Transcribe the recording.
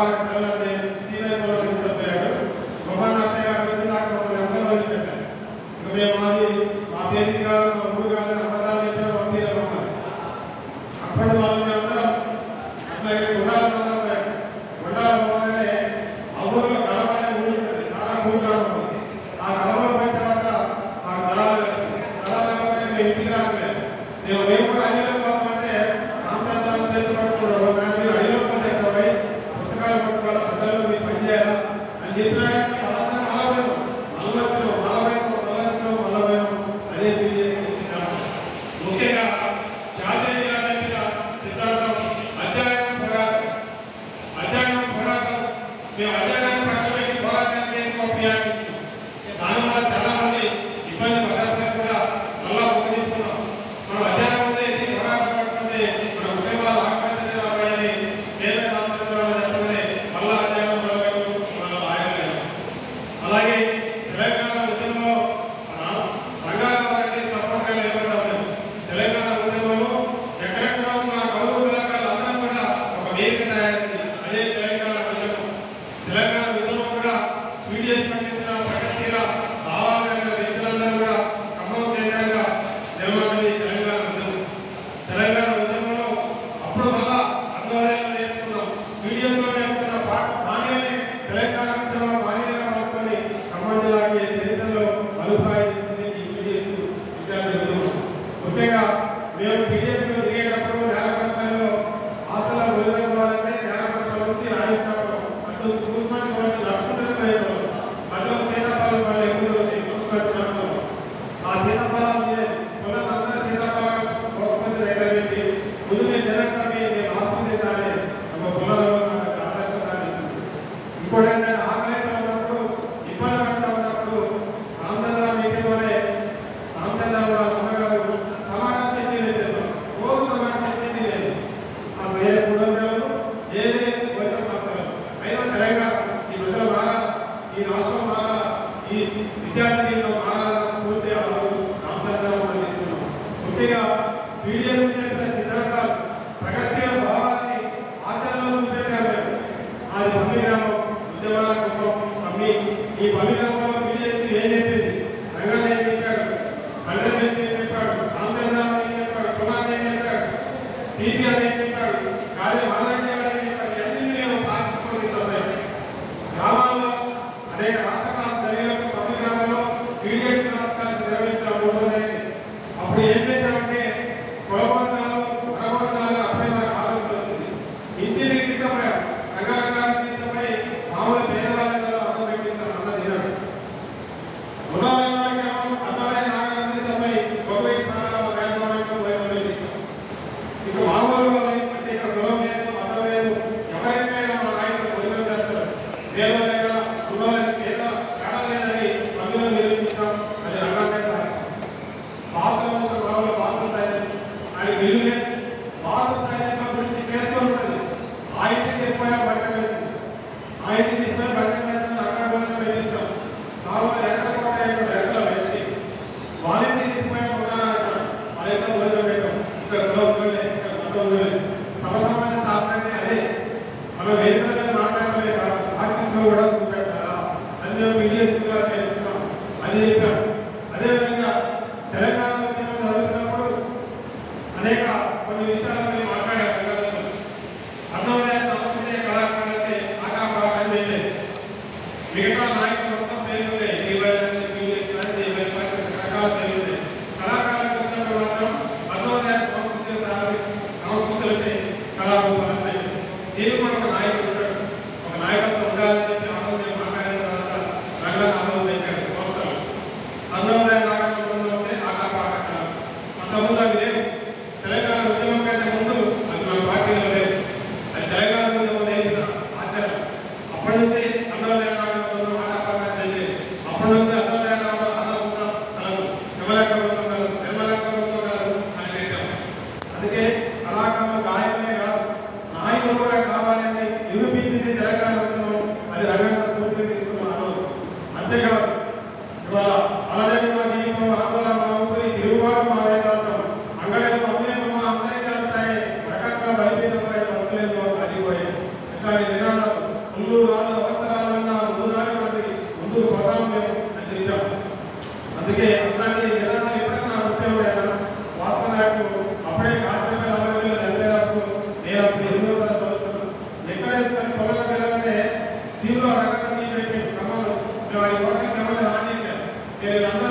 బాగా పిల్లలని సీనియర్ పిల్లలు తీసుకుపోయాడు మొహన్ అత్తయ్య గారు అప్పటి వాళ్ళు కూడా కూడా అలాగే తెలంగాణ ఉద్యమంలో రంగారావు గారికి సపోర్ట్గా నిలబడ్డాము తెలంగాణ ఉద్యమంలో ఎక్కడెక్కడ ఉన్న గౌరవ కళాకారులు అందరూ కూడా ఒక వేదిక తయారైంది. అదే తెలంగాణ ఉద్యమం తెలంగాణ ఈ పది గ్రామాల్లో బీజేసీ ఏం చెప్పింది? రంగారెడ్డి వెలుగే భారత సైనిక గురించి కేసులో ఉంటుంది. ఆ ఇంటికి తీసుకుపోయా బట్ట వేసింది ఆ ఇంటికి తీసుకుపోయి బట్ట వేసిన అక్కడ పోతే వెళ్ళించాం కావు ఎక్కడ కూడా ఎక్కడ వేసి వాళ్ళని తీసుకుపోయా పునరాశ్రం అనేది భోజనం పెట్టాం. ఇక్కడ ఇక్కడ మొత్తం సమాజ అదే. మనం they were, they were, they were, they were, de